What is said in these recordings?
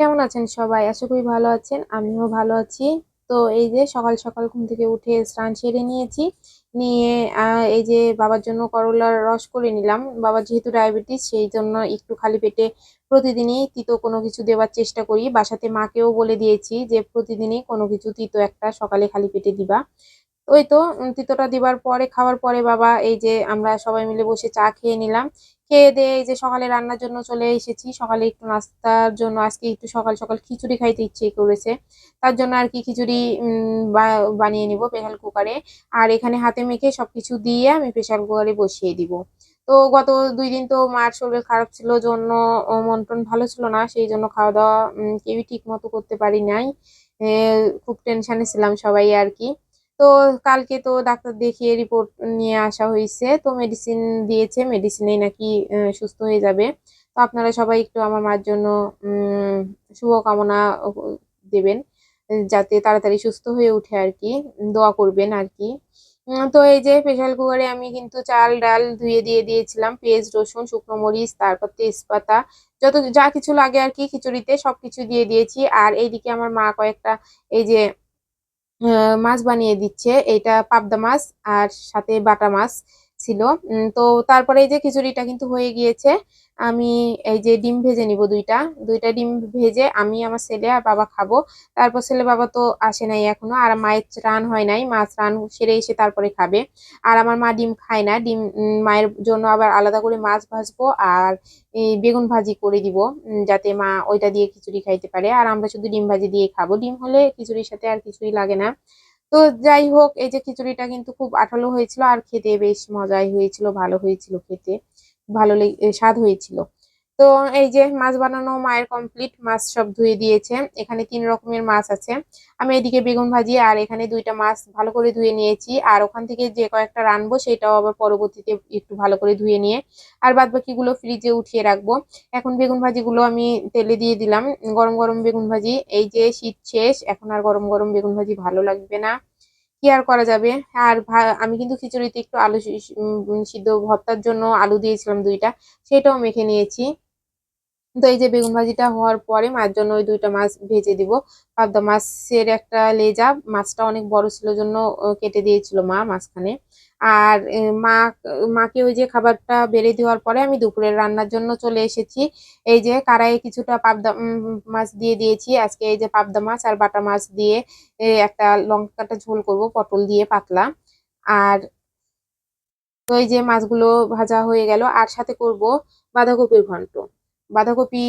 কেমন আছেন সবাই? আশা করি ভালো আছেন। আমিও ভালো আছি। তো এই যে সকাল, সকাল ঘুম থেকে উঠে স্নান সেরে নিয়েছি। নিয়ে এই যে বাবার জন্য করলার রস করে নিলাম। বাবার যেহেতু ডায়াবেটিস সেই জন্য একটু খালি পেটে প্রতিদিনই তিতো কোনো কিছু দেওয়ার চেষ্টা করি। বাসাতে মাকেও বলে দিয়েছি যে প্রতিদিনই কোনো কিছু তিতো একটা সকালে খালি পেটে দিবা। ওই তো তিতোটা দিবার পরে খাওয়ার পরে বাবা এই যে আমরা সবাই মিলে বসে চা খেয়ে নিলাম। খেয়ে-দেয়ে এই যে সকালে রান্নার জন্য চলে এসেছি। সকালে একটু নাস্তার জন্য আজকে একটু সকাল, সকাল খিচুড়ি খাইতে ইচ্ছে করেছে। তার জন্য আর কি খিচুড়ি বানিয়ে নিব প্রেশার কুকারে। আর এখানে হাতে মেখে সবকিছু দিয়ে আমি প্রেশার কুকারে বসিয়ে দিব। তো গত দুই দিন তো মার শরীর খারাপ ছিল জন্য ও মন-টন ভালো ছিল না। সেই জন্য খাওয়া-দাওয়া উম কেউই ঠিকমতো করতে পারি নাই। খুব টেনশনে ছিলাম সবাই আরকি। তো কালকে তো ডাক্তার দেখিয়ে রিপোর্ট নিয়ে আসা হয়েছে তো মেডিসিন দিয়েছে। মেডিসিনেই নাকি সুস্থ হয়ে যাবে। তো আপনারা সবাই একটু আমার মার জন্য শুভকামনা দেবেন। যাতে তাড়াতাড়ি সুস্থ হয়ে উঠে আর কি দোয়া করবেন আর কি তো এই যে প্রেশার কুকারে আমি কিন্তু চাল, ডাল ধুয়ে দিয়ে দিয়েছিলাম। পেঁয়াজ, রসুন, শুকনো মরিচ, তারপর তেজপাতা যত যা কিছু লাগে আর কি খিচুড়িতে সব কিছু দিয়ে দিয়েছি। আর এইদিকে আমার মা কয়েকটা এই যে মাছ বানিয়ে দিচ্ছে। এটা পাবদা মাছ আর সাথে বাটা মাছ ছিল। তো তারপরে এই যে খিচুড়িটা কিন্তু হয়ে গিয়েছে। আমি এই যে ডিম ভেজে নিব দুইটা দুইটা ডিম ভেজে আমি, আমার ছেলে আর বাবা খাব। তারপর ছেলে বাবা তো আসে নাই এখনও। আর মায়ের রান হয় নাই। মা রান সেরে এসে তারপরে খাবে। আর আমার মা ডিম খায় না। ডিম মায়ের জন্য আবার আলাদা করে মাছ ভাজবো আর বেগুন ভাজি করে দিব। যাতে মা ওইটা দিয়ে খিচুড়ি খাইতে পারে। আর আমরা শুধু ডিম ভাজি দিয়ে খাব। ডিম হলে খিচুড়ির সাথে আর কিছুই লাগে না। তো যাই হোক এই যে খিচুড়িটা কিন্তু খুব আঠালো হয়েছিল আর খেতে বেশ মজাই হয়েছিল, ভালো হয়েছিল খেতে। ভালো লেগে স্বাদ হয়েছিল। তো এই যে মাছ বানানো মায়ের কমপ্লিট। মাছ সব ধুয়ে দিয়েছে। এখানে তিন রকমের মাছ আছে। আমি এদিকে বেগুন ভাজি আর এখানে দুইটা মাছ ভালো করে ধুয়ে নিয়েছি। আর ওখান থেকে যে কয়েকটা রানবো সেটাও আবার পরবর্তীতে একটু ভালো করে ধুয়ে নিয়ে আর বাদ বাকিগুলো ফ্রিজে উঠিয়ে রাখব। এখন বেগুন ভাজিগুলো আমি তেলে দিয়ে দিলাম। গরম, গরম বেগুন ভাজি। এই যে শীত শেষ। এখন আর গরম, গরম বেগুন ভাজি ভালো লাগবে না। কি আর করা যাবে? আর আমি কিন্তু খিচুড়িতে একটু আলু সিদ্ধ ভর্তার জন্য আলু দিয়েছিলাম দুইটা সেটাও মেখে নিয়েছি। তো এই যে বেগুন ভাজিটা হওয়ার পরে মায়ের জন্য ওই দুইটা মাছ ভেজে দিব। পাবদা মাছের একটা লেজা, মাছটা অনেক বড় ছিল জন্য কেটে দিয়েছিল মা মাঝখানে। আর মা, মাকে ওই যে খাবারটা বেড়ে দেওয়ার পরে আমি দুপুরের রান্নার জন্য চলে এসেছি। এই যে কড়াইয়ে কিছুটা পাবদা মাছ দিয়ে দিয়েছি। আজকে এই যে পাবদা মাছ আর বাটা মাছ দিয়ে একটা লঙ্কাটা ঝোল করব, পটল দিয়ে পাতলা। আর তো এই যে মাছগুলো ভাজা হয়ে গেল। আর সাথে করব বাঁধাকপির ঘন্ট। বাঁধাকপি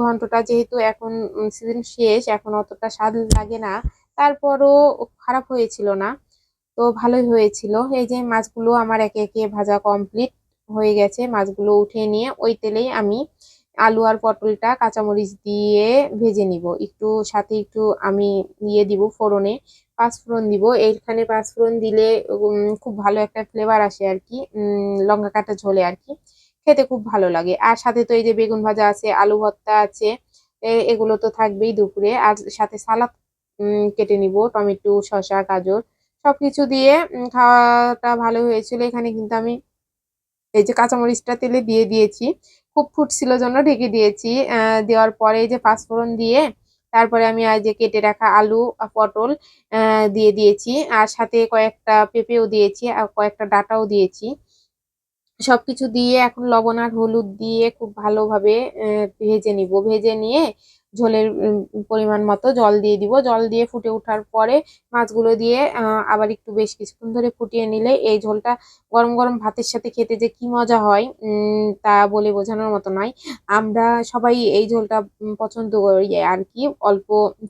ঘন্টটা যেহেতু এখন সিজন শেষ, এখন অতটা স্বাদ লাগে না। তারপরও খারাপ হয়েছিল না। তো ভালোই হয়েছিল। এই যে মাছগুলো আমার একে, একে ভাজা কমপ্লিট হয়ে গেছে। মাছগুলো উঠিয়ে নিয়ে ওই তেলেই আমি আলু আর পটলটা কাঁচামরিচ দিয়ে ভেজে নিব। একটু সাথে একটু আমি ইয়ে দিব ফোড়নে, পাঁচফোড়ন দিব। এইখানে পাঁচফোড়ন দিলে খুব ভালো একটা ফ্লেভার আসে আর কি লঙ্কা কাটা ঝোলে আরকি। খেতে খুব ভালো লাগে। আর সাথে তো এই যে বেগুন ভাজা আছে, আলু ভর্তা আছে। এগুলো তো থাকবেই দুপুরে। আর সাথে সালাদ কেটে নিব। টমেটো, শসা, গাজর সবকিছু দিয়ে খাওয়াটা ভালো হয়েছিল। এখানে কিন্তু আমি এই যে কাঁচামরিচটা তেলে দিয়ে দিয়েছি। খুব ফুটছিল জন্য ঢেকে দিয়েছি। দেওয়ার পরে এই যে পাঁচফোড়ন দিয়ে তারপরে আমি এই যে কেটে রাখা আলু, পটল দিয়ে দিয়েছি। আর সাথে কয়েকটা পেঁপেও দিয়েছি আর কয়েকটা ডাঁটাও দিয়েছি। সবকিছু দিয়ে এখন লবণ আর হলুদ দিয়ে খুব ভালোভাবে ভেজে নিব। ভেজে নিয়ে ঝোলের পরিমাণ মতো জল দিয়ে দিব। জল দিয়ে ফুটে ওঠার পরে মাছগুলো দিয়ে আবার একটু বেশ কিছুক্ষণ ধরে ফুটিয়ে নিলে এই ঝোলটা গরম, গরম ভাতের সাথে খেতে যে কি মজা হয় তা বলে বোঝানোর মতো নয়। আমরা সবাই এই ঝোলটা পছন্দ করি আর কি অল্প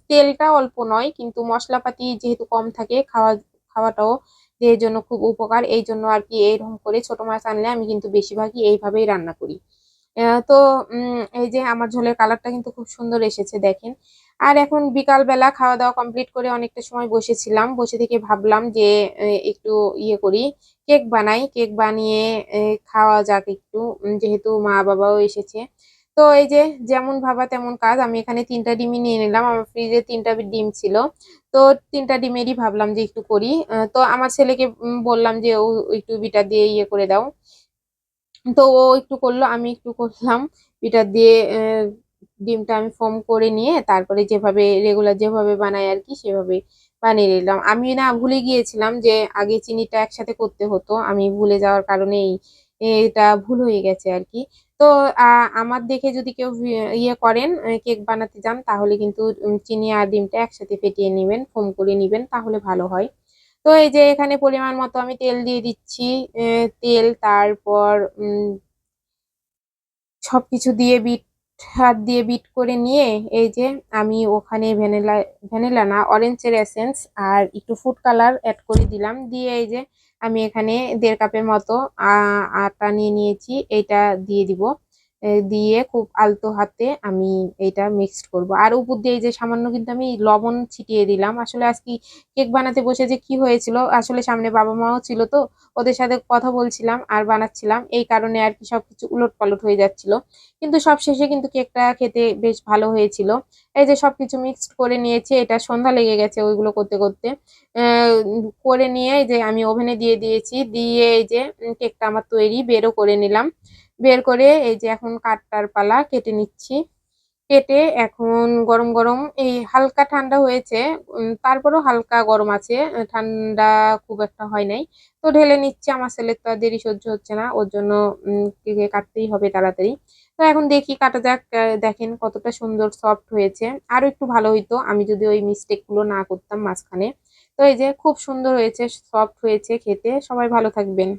তেলটা অল্প নয় কিন্তু মশলাপাতি যেহেতু কম থাকে খাওয়া খাওয়াটাও দেহের জন্য খুব উপকার। এইজন্য আরকি এরকম করে ছোট মাছ আনলে আমি কিন্তু বেশিরভাগই এইভাবেই রান্না করি। তো এই যে আমার ঝোলের কালারটা কিন্তু খুব সুন্দর এসেছে দেখেন। আর এখন বিকালবেলা খাওয়া-দাওয়া কমপ্লিট করে অনেকটা সময় বসেছিলাম। বসে থেকে ভাবলাম যে একটু ইয়ে করি, কেক বানাই। কেক বানিয়ে খাওয়া যাক একটু। যেহেতু মা-বাবাও এসেছে। তো এই যে যেমন ভাবা তেমন কাজ। আমি এখানে ৩ টা ডিমই নিয়ে নিলাম। আমার ফ্রিজে ৩ টা ডিম ছিল। তো তিনটা ডিমেরই ভাবলাম যে একটু করি। তো আমার ছেলেকে বললাম যে ও একটু বিটার দিয়ে ইয়ে করে দাও। তো ও একটু করল, আমি একটু করলাম। বিটার দিয়ে ডিমটা আমি ফর্ম করে নিয়ে তারপরে যেভাবে রেগুলার যেভাবে বানাই আর কি, সেভাবে বানিয়ে নিলাম আমি না ভুলে গিয়েছিলাম যে আগে চিনিটা একসাথে করতে হতো আমি ভুলে যাওয়ার কারণে এই এটা ভুল হয়ে গেছে আর কি তো আমার দেখে যদি কেউ ইয়ে করেন কেক বানাতে যান, তাহলে কিন্তু চিনি আর ডিমটা একসাথে ফেটিয়ে নেবেন, ফোম করে নেবেন, তাহলে ভালো হয়। তো এই যে এখানে পরিমাণ মতো আমি তেল দিয়ে দিচ্ছি তেল, তারপর সব কিছু দিয়ে বিট, হাত দিয়ে বিট করে নিয়ে, এই যে আমি ওখানে ভ্যানিলা ভ্যানিলা না, অরেঞ্জের এসেন্স আর একটু ফুড কালার অ্যাড করে দিলাম। দিয়ে এই যে আমি এখানে দেড় কাপের মতো আ- আটা নিয়ে নিয়েছি এটা দিয়ে দিব। দিয়ে খুব আলতো হাতে আমি এটা মিক্সড করব। আর উপর দিয়ে এই যে সামান্য কিন্তু আমি লবণ ছিটিয়ে দিলাম। আসলে আজকে কেক বানাতে বসে যে কি হয়েছিল, আসলে সামনে বাবা মাও ছিল তো, ওদের সাথে কথা বলছিলাম আর বানাচ্ছিলাম। এই কারণে আর কি সবকিছু উলট পালট হয়ে যাচ্ছিল। কিন্তু সব শেষে কিন্তু কেকটা খেতে বেশ ভালো হয়েছিল। এই যে সবকিছু মিক্সড করে নিয়েছি, এটা সন্ধ্যা লেগে গেছে ওইগুলো করতে করতে। করে নিয়ে যে আমি ওভেনে দিয়ে দিয়েছি, দিয়ে এই যে কেকটা আমার তৈরি, বেরও করে নিলাম। বের করে এই যে এখন কাটটার পালা কেটে নিচ্ছি। কেটে এখন গরম গরম এই হালকা ঠান্ডা হয়েছে তারপরেও হালকা গরম আছে, ঠান্ডা খুব একটা হয় নাই। তো ঢেলে নিচ্ছে, আমার ছেলের তো আর দেরি সহ্য হচ্ছে না, ওর জন্য কাটতেই হবে তাড়াতাড়ি। তো এখন দেখি কাটা যাক দেখেন কতটা সুন্দর সফট হয়েছে। আরও একটু ভালো হইতো, আমি যদি ওই মিস্টেকগুলো না করতাম মাঝখানে। তো এই যে খুব সুন্দর হয়েছে সফট হয়েছে খেতে, সবাই ভালো থাকবেন।